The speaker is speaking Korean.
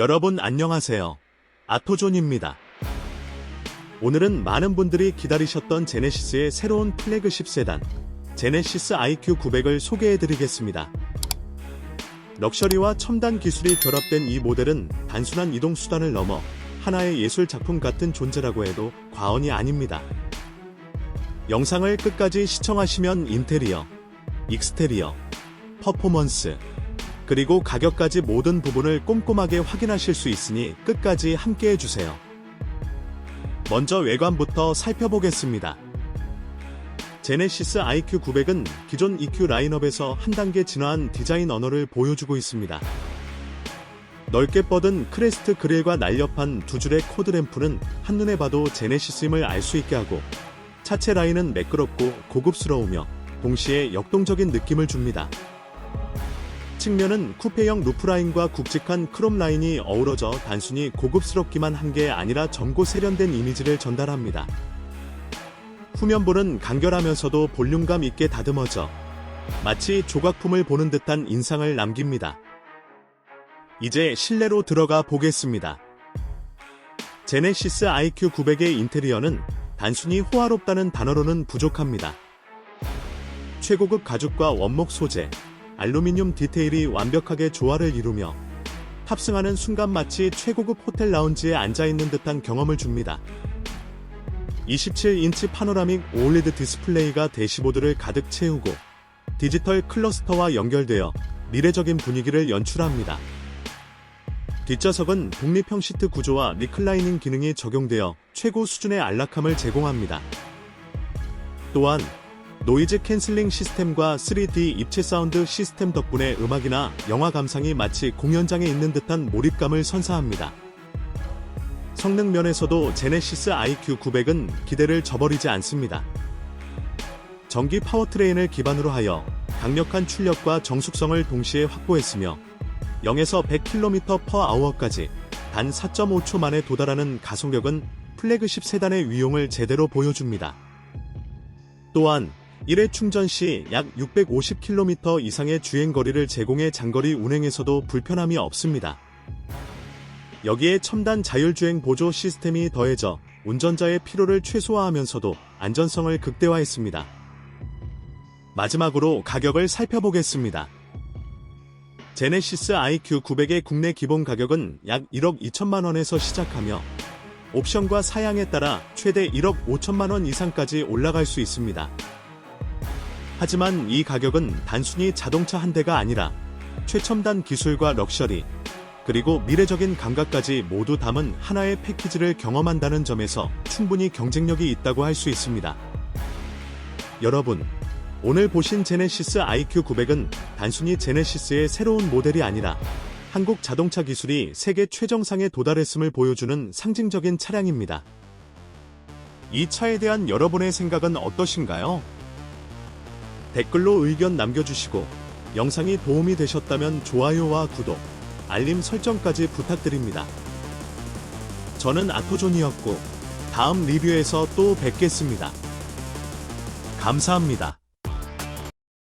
여러분 안녕하세요. 아토존입니다. 오늘은 많은 분들이 기다리셨던 제네시스의 새로운 플래그십 세단, 제네시스 IQ 900을 소개해드리겠습니다. 럭셔리와 첨단 기술이 결합된 이 모델은 단순한 이동 수단을 넘어 하나의 예술 작품 같은 존재라고 해도 과언이 아닙니다. 영상을 끝까지 시청하시면 인테리어, 익스테리어, 퍼포먼스, 그리고 가격까지 모든 부분을 꼼꼼하게 확인하실 수 있으니 끝까지 함께 해주세요. 먼저 외관부터 살펴보겠습니다. 제네시스 IQ 900은 기존 EQ 라인업에서 한 단계 진화한 디자인 언어를 보여주고 있습니다. 넓게 뻗은 크레스트 그릴과 날렵한 두 줄의 코드 램프는 한눈에 봐도 제네시스임을 알 수 있게 하고 차체 라인은 매끄럽고 고급스러우며 동시에 역동적인 느낌을 줍니다. 측면은 쿠페형 루프라인과 굵직한 크롬 라인이 어우러져 단순히 고급스럽기만 한 게 아니라 젊고 세련된 이미지를 전달합니다. 후면부는 간결하면서도 볼륨감 있게 다듬어져 마치 조각품을 보는 듯한 인상을 남깁니다. 이제 실내로 들어가 보겠습니다. 제네시스 IQ 900의 인테리어는 단순히 호화롭다는 단어로는 부족합니다. 최고급 가죽과 원목 소재, 알루미늄 디테일이 완벽하게 조화를 이루며 탑승하는 순간 마치 최고급 호텔 라운지에 앉아있는 듯한 경험을 줍니다. 27인치 파노라믹 OLED 디스플레이가 대시보드를 가득 채우고 디지털 클러스터와 연결되어 미래적인 분위기를 연출합니다. 뒷좌석은 독립형 시트 구조와 리클라이닝 기능이 적용되어 최고 수준의 안락함을 제공합니다. 또한 노이즈 캔슬링 시스템과 3D 입체 사운드 시스템 덕분에 음악이나 영화 감상이 마치 공연장에 있는 듯한 몰입감을 선사합니다. 성능 면에서도 제네시스 IQ 900은 기대를 저버리지 않습니다. 전기 파워트레인을 기반으로 하여 강력한 출력과 정숙성을 동시에 확보했으며 0에서 100km/h까지 단 4.5초 만에 도달하는 가속력은 플래그십 세단의 위용을 제대로 보여줍니다. 또한 1회 충전 시 약 650km 이상의 주행거리를 제공해 장거리 운행에서도 불편함이 없습니다. 여기에 첨단 자율주행 보조 시스템이 더해져 운전자의 피로를 최소화하면서도 안전성을 극대화했습니다. 마지막으로 가격을 살펴보겠습니다. 제네시스 IQ 900의 국내 기본 가격은 약 1억 2천만 원에서 시작하며 옵션과 사양에 따라 최대 1억 5천만 원 이상까지 올라갈 수 있습니다. 하지만 이 가격은 단순히 자동차 한 대가 아니라 최첨단 기술과 럭셔리, 그리고 미래적인 감각까지 모두 담은 하나의 패키지를 경험한다는 점에서 충분히 경쟁력이 있다고 할 수 있습니다. 여러분, 오늘 보신 제네시스 IQ 900은 단순히 제네시스의 새로운 모델이 아니라 한국 자동차 기술이 세계 최정상에 도달했음을 보여주는 상징적인 차량입니다. 이 차에 대한 여러분의 생각은 어떠신가요? 댓글로 의견 남겨주시고 영상이 도움이 되셨다면 좋아요와 구독, 알림 설정까지 부탁드립니다. 저는 아토존이었고 다음 리뷰에서 또 뵙겠습니다. 감사합니다.